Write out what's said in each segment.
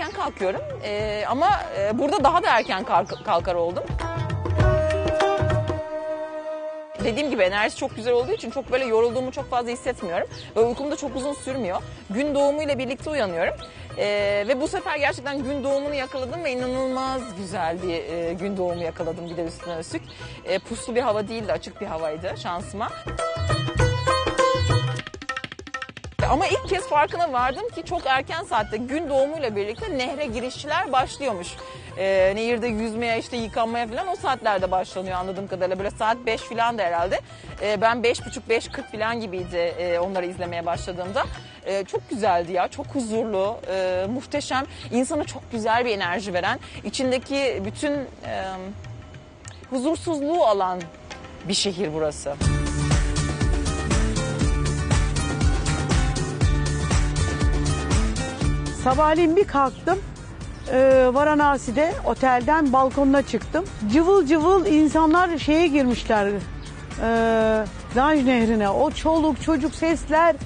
erken kalkıyorum Ee, ama e, burada daha da erken kalk- kalkar oldum. Dediğim gibi enerjisi çok güzel olduğu için çok böyle yorulduğumu çok fazla hissetmiyorum. Ve uykum da çok uzun sürmüyor. Gün doğumuyla birlikte uyanıyorum. Ee, ve bu sefer gerçekten gün doğumunu yakaladım ve inanılmaz güzel bir e, gün doğumu yakaladım bir de üstüne üstlük. E, puslu bir hava değildi, açık bir havaydı şansıma. Ama ilk kez farkına vardım ki çok erken saatte gün doğumuyla birlikte nehre girişçiler başlıyormuş. Ee, nehirde yüzmeye işte yıkanmaya falan o saatlerde başlanıyor anladığım kadarıyla. Böyle saat 5 falan da herhalde. Ee, ben 5.30-5.40 falan gibiydi e, onları izlemeye başladığımda. Ee, çok güzeldi ya çok huzurlu, e, muhteşem. insana çok güzel bir enerji veren, içindeki bütün e, huzursuzluğu alan bir şehir burası. Sabahleyin bir kalktım. Ee, Varanasi'de otelden balkonuna çıktım. Cıvıl cıvıl insanlar şeye girmişler. Ee, Ganj nehrine. O çoluk çocuk sesler.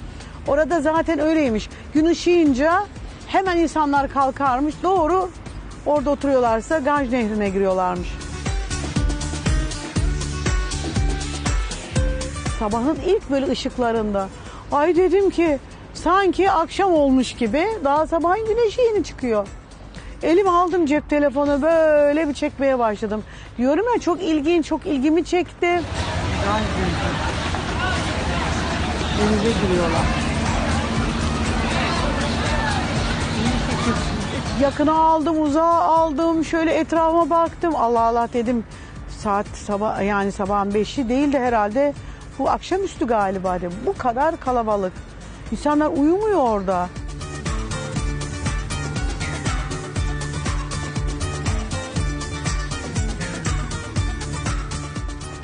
Orada zaten öyleymiş. Gün ışıyınca hemen insanlar kalkarmış. Doğru orada oturuyorlarsa Ganj nehrine giriyorlarmış. Sabahın ilk böyle ışıklarında. Ay dedim ki sanki akşam olmuş gibi daha sabahın güneşi yeni çıkıyor. Elim aldım cep telefonu böyle bir çekmeye başladım. Diyorum ya çok ilginç, çok ilgimi çekti. Denize giriyorlar. Yakına aldım, uzağa aldım. Şöyle etrafıma baktım. Allah Allah dedim. Saat sabah yani sabahın beşi değil de herhalde bu akşamüstü galiba dedim. Bu kadar kalabalık. İnsanlar uyumuyor orada.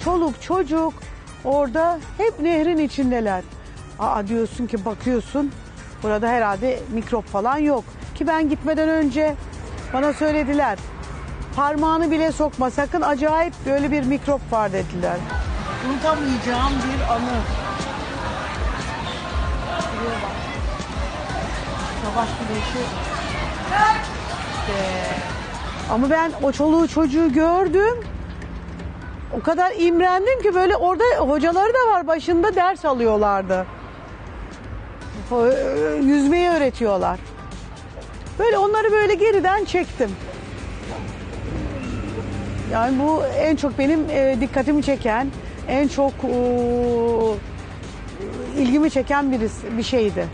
Çoluk çocuk orada hep nehrin içindeler. Aa diyorsun ki bakıyorsun burada herhalde mikrop falan yok. Ki ben gitmeden önce bana söylediler. Parmağını bile sokma sakın acayip böyle bir mikrop var dediler. Unutamayacağım bir anı. Şuraya bak. Sabah güneşi. İşte. Ama ben o çoluğu çocuğu gördüm. O kadar imrendim ki böyle orada hocaları da var başında ders alıyorlardı. Ho- Yüzmeyi öğretiyorlar. Böyle onları böyle geriden çektim. Yani bu en çok benim e, dikkatimi çeken, en çok e, ilgimi çeken birisi, bir şeydi.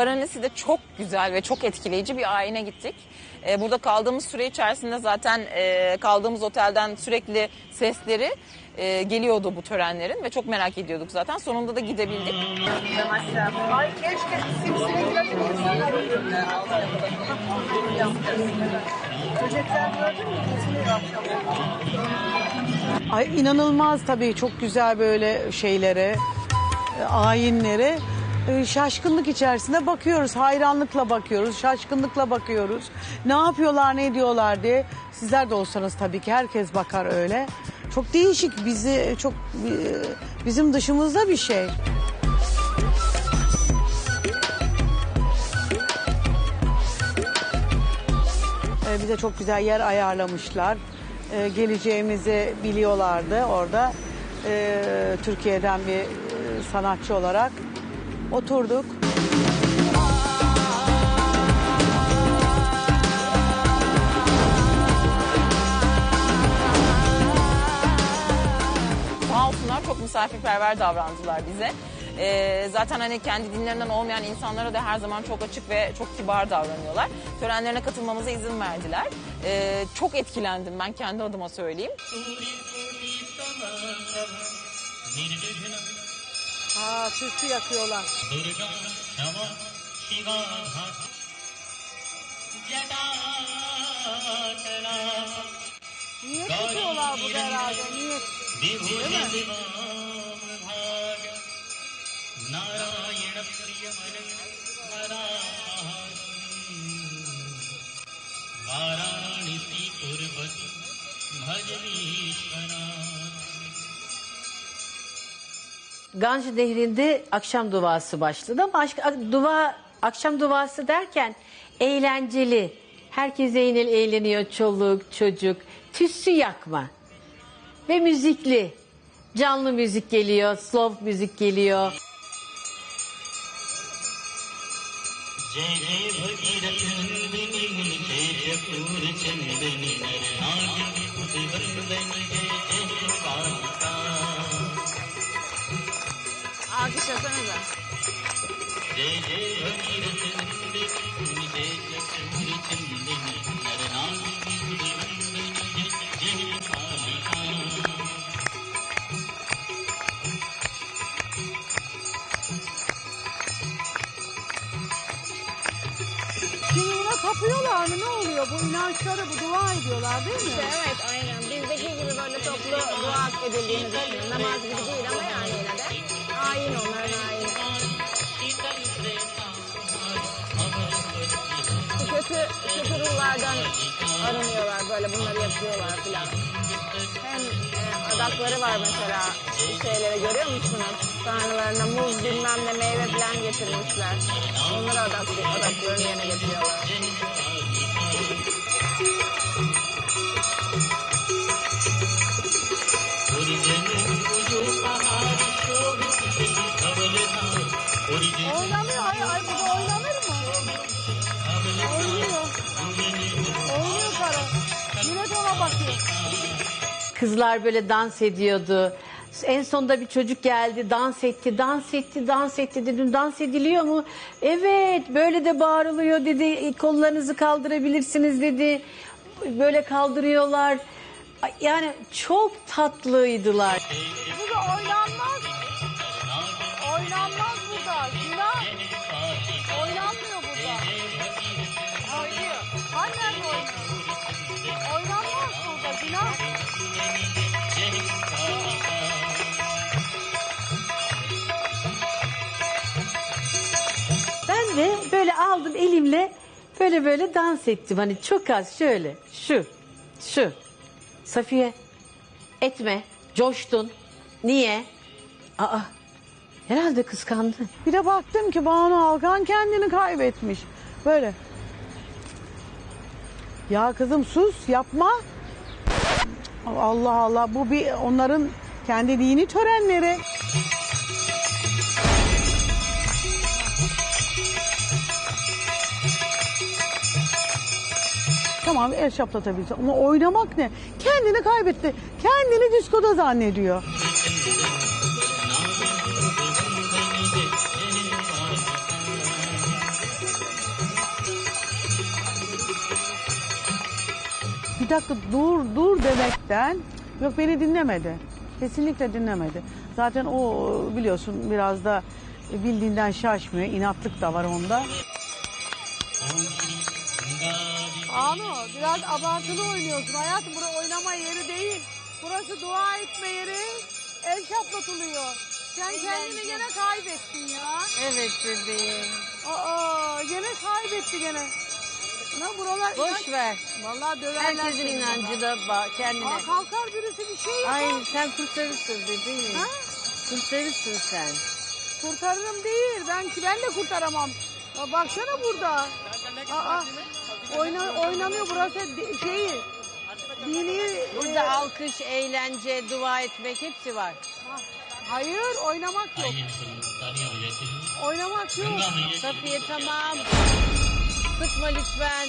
Varanesi'de çok güzel ve çok etkileyici bir ayine gittik. E, burada kaldığımız süre içerisinde zaten e, kaldığımız otelden sürekli sesleri e, geliyordu bu törenlerin ve çok merak ediyorduk zaten. Sonunda da gidebildik. Ay. Ay inanılmaz tabii çok güzel böyle şeylere, e, ayinlere. E, Şaşkınlık içerisinde bakıyoruz, hayranlıkla bakıyoruz, şaşkınlıkla bakıyoruz. Ne yapıyorlar, ne ediyorlar diye. Sizler de olsanız tabii ki herkes bakar öyle. Çok değişik, bizi çok e, bizim dışımızda bir şey. Ee, bize çok güzel yer ayarlamışlar. Ee, geleceğimizi biliyorlardı orada. Ee, Türkiye'den bir e, sanatçı olarak oturduk. Sağ olsunlar çok misafirperver davrandılar bize. Ee, zaten hani kendi dinlerinden olmayan insanlara da her zaman çok açık ve çok kibar davranıyorlar. Törenlerine katılmamıza izin verdiler. Ee, çok etkilendim ben kendi adıma söyleyeyim. सृष्टि अच्छी औलाद दुर्गा नम शिवा ये कैसे औलाद उधर ये नारायण प्रिय मन वाराणसी पूर्वती भजनीश्वरा। Ganj Nehri'nde akşam duası başladı ama aşk, dua, akşam duası derken eğlenceli. Herkes eğlenir, eğleniyor. Çoluk, çocuk. Tütsü yakma. Ve müzikli. Canlı müzik geliyor, slow müzik geliyor. Çalsanıza. Şimdi buna tapıyorlar mı? Ne oluyor? Bu inançlara bu dua ediyorlar değil mi? Evet aynen. Bizdeki şey gibi böyle toplu dua edildiğini düşünün. Namaz gibi Kötü ruhlardan arınıyorlar böyle bunları yapıyorlar filan. Hem e, adakları var mesela bu şeyleri görüyor musunuz? Tanrılarına muz bilmem ne meyve falan getirmişler. Onları adak, adaklarını Kızlar böyle dans ediyordu. En sonunda bir çocuk geldi, dans etti, dans etti, dans etti dedim. Dans ediliyor mu? Evet, böyle de bağırılıyor dedi. Kollarınızı kaldırabilirsiniz dedi. Böyle kaldırıyorlar. Yani çok tatlıydılar. Burada oynanmaz. Oynanmaz burada. Aldım elimle böyle böyle dans ettim. Hani çok az şöyle şu şu. Safiye etme coştun. Niye? Aa herhalde kıskandı. Bir de baktım ki Banu Alkan kendini kaybetmiş. Böyle. Ya kızım sus yapma. Allah Allah bu bir onların kendi dini törenleri. Tamam el şaplatabilirsin ama oynamak ne? Kendini kaybetti. Kendini diskoda zannediyor. bir dakika dur dur demekten yok beni dinlemedi. Kesinlikle dinlemedi. Zaten o biliyorsun biraz da bildiğinden şaşmıyor. İnatlık da var onda. Anu biraz abartılı oynuyorsun. Hayatım burası oynama yeri değil. Burası dua etme yeri. El şaplatılıyor. Sen kendini gene kaybettin ya. Evet bebeğim. Aa gene kaybetti gene. Ne buralar Boş ver. Vallahi döverler. Herkesin seni. inancı da ba- kendine. Aa, kalkar birisi bir şey yapar. Ay sen kurtarırsın bebeğim. Ha? Kurtarırsın sen. Kurtarırım değil. Ben ben de kurtaramam. Aa, baksana burada. Aa, oyna, oynanıyor burası şeyi. Dini. Burada alkış, eğlence, dua etmek hepsi var. Hayır oynamak yok. Oynamak yok. Safiye tamam. Sıkma lütfen.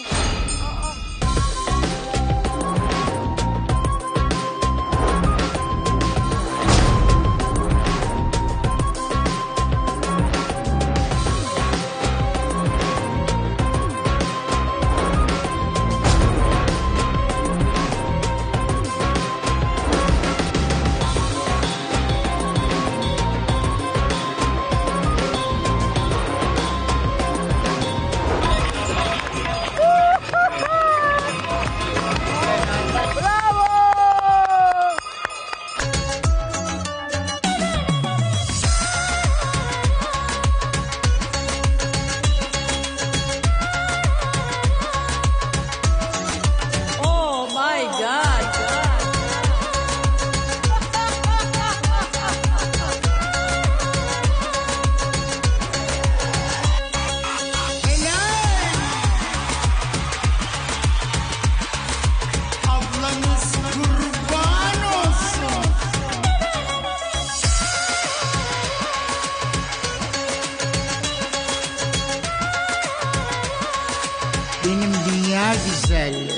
Marviselli.